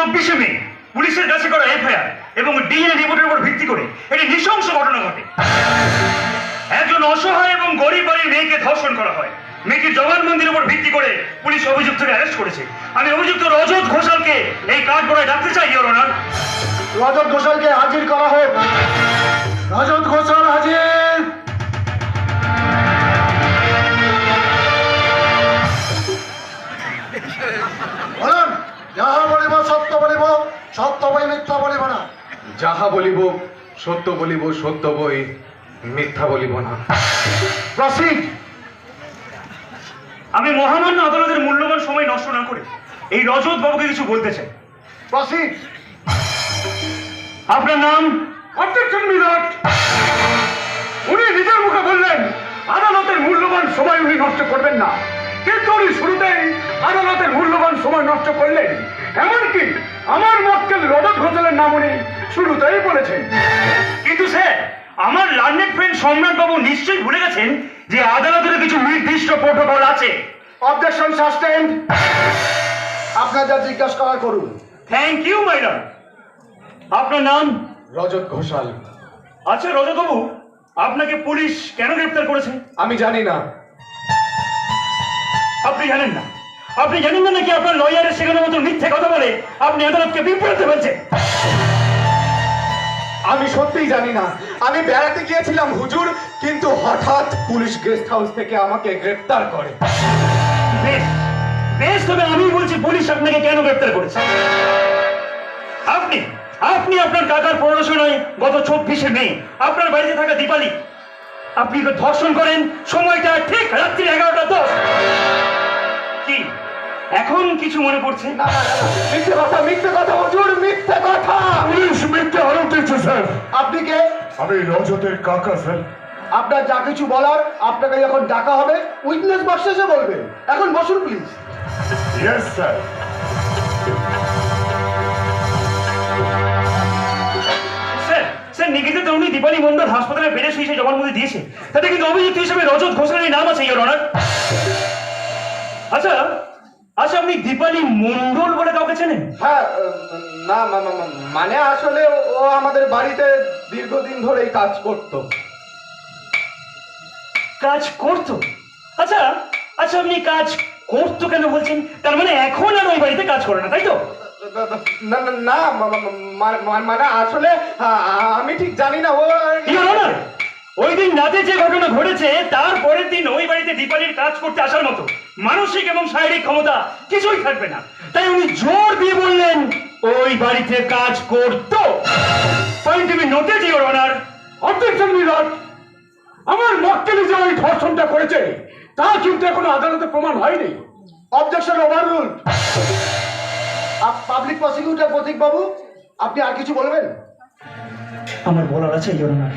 চব্বিশে মে, পুলিশের কাছে করা এফআইআর এবং ডিএনএ রিপোর্টের উপর ভিত্তি করে একটি নৃশংস ঘটনা ঘটে। একজন অসহায় এবং গরিব বাড়ির মেয়েকে ধর্ষণ করা হয়। মেয়েটির জবানবন্দির উপর ভিত্তি করে পুলিশ অভিযুক্তকে অ্যারেস্ট করেছে। আমি অভিযুক্ত রজত ঘোষালকে এই কাঠ গড়ায় ডাকতে চাই অনার রজত ঘোষালকে হাজির করা হোক। রজত ঘোষাল হাজির! যাহা বলিব সত্য বলিব সত্য বই মিথ্যা বলিব না। যাহা বলিব সত্য বলিব সত্য বই মিথ্যা বলিব না। প্রসিড। আমি মহামান্য আদালতের মূল্যবান সময় নষ্ট না করে এই রজত বাবুকে কিছু বলতে চাই। প্রসিড। আপনার নাম? অবজেকশন মিলট উনি নিজের মুখে বললেন আদালতের মূল্যবান সময় নষ্ট করলেন। এমনকি আমার মক্কেল রজত ঘোষালের নাম উনি শুরুতেই বলেছেন। কিন্তু স্যার আমার লার্নেড ফ্রেন্ড সম্রাট বাবু নিশ্চয়ই ভুলে গেছেন যে আদালতের কিছু নির্দিষ্ট প্রোটোকল আছে। অবজেকশন সাস্টেন্ড আপনার যা জিজ্ঞাসা করার করুন। থ্যাংক ইউ ম্যাডাম আপনার নাম? রজত ঘোষাল। আচ্ছা রজতবাবু আপনাকে পুলিশ কেন গ্রেপ্তার করেছে? আমি জানি না। আপনি জানেন না। আপনি জানেন না নাকি আপনার লয়ারের শেখানোর মতো মিথ্যে কথা বলে? আপনি আদালতকে বিভ্রান্ত ফেলছেন আমি সত্যিই জানি না। আমি বেড়াতে গিয়েছিলাম হুজুর কিন্তু হঠাৎ পুলিশ গেস্ট হাউস থেকে আমাকে গ্রেফতার করে। বেশ। বেশ তবে আমি বলছি পুলিশ আপনাকে কেন গ্রেপ্তার করেছে? আপনি আপনি আপনার কাকার পড়াশোনায় গত চব্বিশে মে আপনার বাড়িতে থাকা দীপালি আপনি ধর্ষণ করেন সময়টা ঠিক রাত্রি এখন কিছু মনে পড়ছে? না, না, না, না, মিথ্যে কথা মিথ্যে কথা হুজুর মিথ্যে কথা। পুলিশ মিথ্যে আরোপ দিচ্ছে স্যার। আপনি কে? আমি রজতের কাকা স্যার। আপনার যা কিছু বলার আপনাকে যখন ডাকা হবে উইটনেস বক্সে এসে বলবেন এখন বসুন please yes sir. Sir sir তরুণী দীপালি মন্ডল হাসপাতালে বেডে শুয়ে জবানবন্দি দিয়েছে। তাতে কিন্তু অভিযুক্ত হিসেবে রজত নাম আছে ইয়োর অনার আচ্ছা আচ্ছা আপনি দীপালি মন্ডল বলে কাউকে চেনেন? হ্যাঁ না মানে আসলে ও- আমাদের বাড়িতে দীর্ঘদিন ধরেই কাজ করতো। কাজ করতো? আচ্ছা আচ্ছা আপনি কাজ করতো কেন বলছেন? তার মানে এখন আর ওই বাড়িতে কাজ করে না তাই তো? না না মানে আসলে আমি ঠিক জানি না ও ওই দিন রাতে যে ঘটনা ঘটেছে তার পরের দিন ওই বাড়িতে দীপালির কাজ করতে আসার মতো। মানসিক এবং শারীরিক ক্ষমতা কিছুই থাকবে না। তাই উনি জোর দিয়ে বললেন ওই বাড়িতে কাজ করতো। পয়েন্ট আমি নোটেড ইয়োর অনার অবজেকশন মিলট আমার মক্কেলি যে ওই ধর্ষণটা করেছে। তা কিন্তু এখনও আদালতে প্রমাণ হয়নি। Objection overrule public prosecutor Pratik বাবু আপনি আর কিছু বলবেন? আমার বলার আছে ইয়োর অনার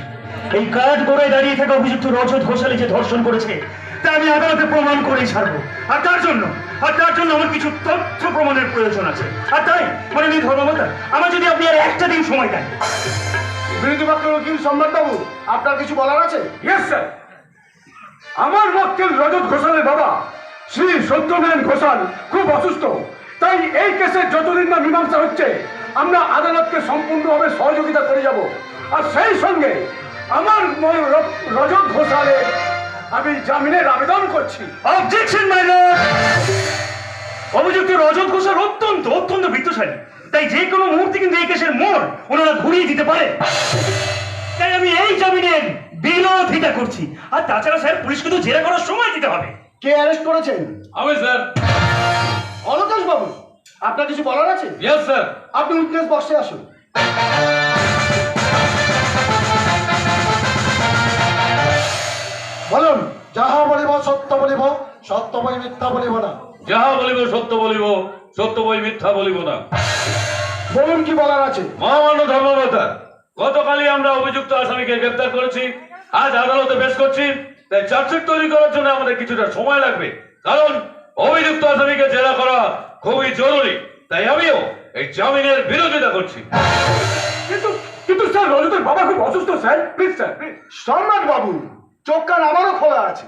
এই কাঠ গোড়ায় দাঁড়িয়ে থাকা অভিযুক্ত রজত ঘোষালে যে ধর্ষণ করেছে তা আমি আদালতে প্রমাণ করেই ছাড়বো। আর তার জন্য আর তার জন্য আমার কিছু তথ্য প্রমাণের প্রয়োজন আছে। আর তাই মানে নিয়ে ধর্মমাতা আমার যদি আপনি আর একটা দিন সময় দেন। বিরোধী পক্ষের উকিল সম্রাট বাবু আপনার কিছু বলার আছে? ইয়েস স্যার আমার মক্কেল রজত ঘোষালের বাবা শ্রী সত্যনারায়ণ ঘোষাল খুব অসুস্থ। তাই এই কেসের যতদিন না মীমাংসা হচ্ছে আমরা আদালতকে সম্পূর্ণভাবে সহযোগিতা করে যাব। আর সেই সঙ্গে আমার রজত ঘোষালের আমি জামিনের আবেদন করছি। অবজেকশন মাই লর্ড অভিযুক্ত রজত ঘোষাল অত্যন্ত অত্যন্ত বৃত্তশালী। তাই যে কোনো মুহূর্তে কিন্তু এই কেসের মোড় ওনারা ঘুরিয়ে দিতে পারে। তাই আমি এই জামিনের বিরোধিতা করছি। আর তাছাড়া স্যার পুলিশকে তো জেরা করার সময় দিতে হবে। কে অ্যারেস্ট করেছেন? আমি স্যার। অলকেশ বাবু আপনার কিছু বলার আছে? ইয়েস স্যার আপনি উইটনেস বক্সে আসুন। সত্য বলিব সত্য বই মিথ্যা বলিব না। যাহা বলিব সত্য বলিব সত্য বই মিথ্যা বলিব না। বলুন কি বলার আছে? মহামান্য ধর্মবতা গতকালই আমরা অভিযুক্ত আসামিকে গ্রেপ্তার করেছি। আজ আদালতে পেশ করছি। তাই চার্জশিট তৈরি করার জন্য আমাদের কিছুটা সময় লাগবে। কারণ অভিযুক্ত আসামিকে জেরা করা খুবই জরুরি। তাই আমিও এই জামিনের বিরোধিতা করছি। কিন্তু কিন্তু স্যার রজতের বাবা খুব অসুস্থ স্যার। প্লিজ স্যার সম্রাট বাবু চোখ কান আমারও খোলা আছে।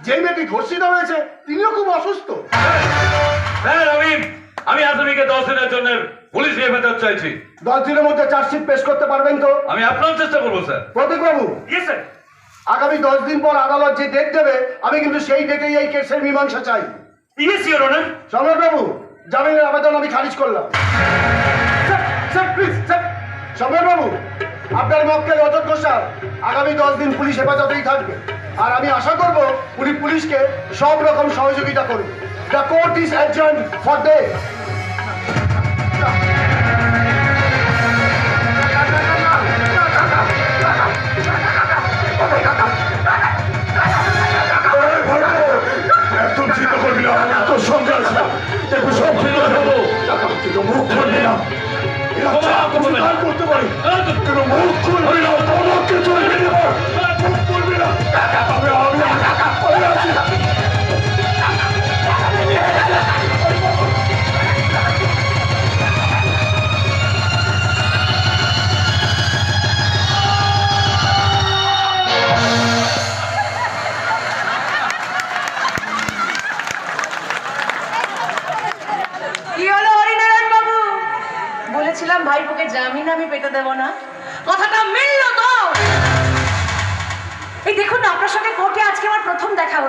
যে মেয়েটি ধর্ষিত হয়েছে তিনিও খুব অসুস্থ। স্যার আমি আমি আসামিকে দশ দিনের জন্য পুলিশ হেফাজত চাইছি। দশ দিনের মধ্যে চার্জশিট পেশ করতে পারবেন তো? আমি আপনার চেষ্টা করব স্যার। প্রতীকবাবু ইয়েস স্যার আগামী দশ দিন পর আদালত যে ডেট দেবে আমি কিন্তু সেই ডেটেই এই কেসের মীমাংসা চাই। ইয়েস ইওর অনার সম্রাটবাবু জামিনের আবেদন আমি খারিজ করলাম। স্যার প্লিজ স্যার সম্রাটবাবু আপনার মক্কেল অযোগ্য ঘোষাল আগামী দশ দিন পুলিশ হেফাজতেই থাকবে। আর আমি আশা করব উনি পুলিশকে সব রকম সহযোগিতা করুন the court is adjourn for day বলেছিলাম, ভাইপোকে জামিন আমি পেতে দেব না। কথাটা মিললো তো। এই দেখুন আপনার সঙ্গে কোর্টে আজকে আমার প্রথম দেখা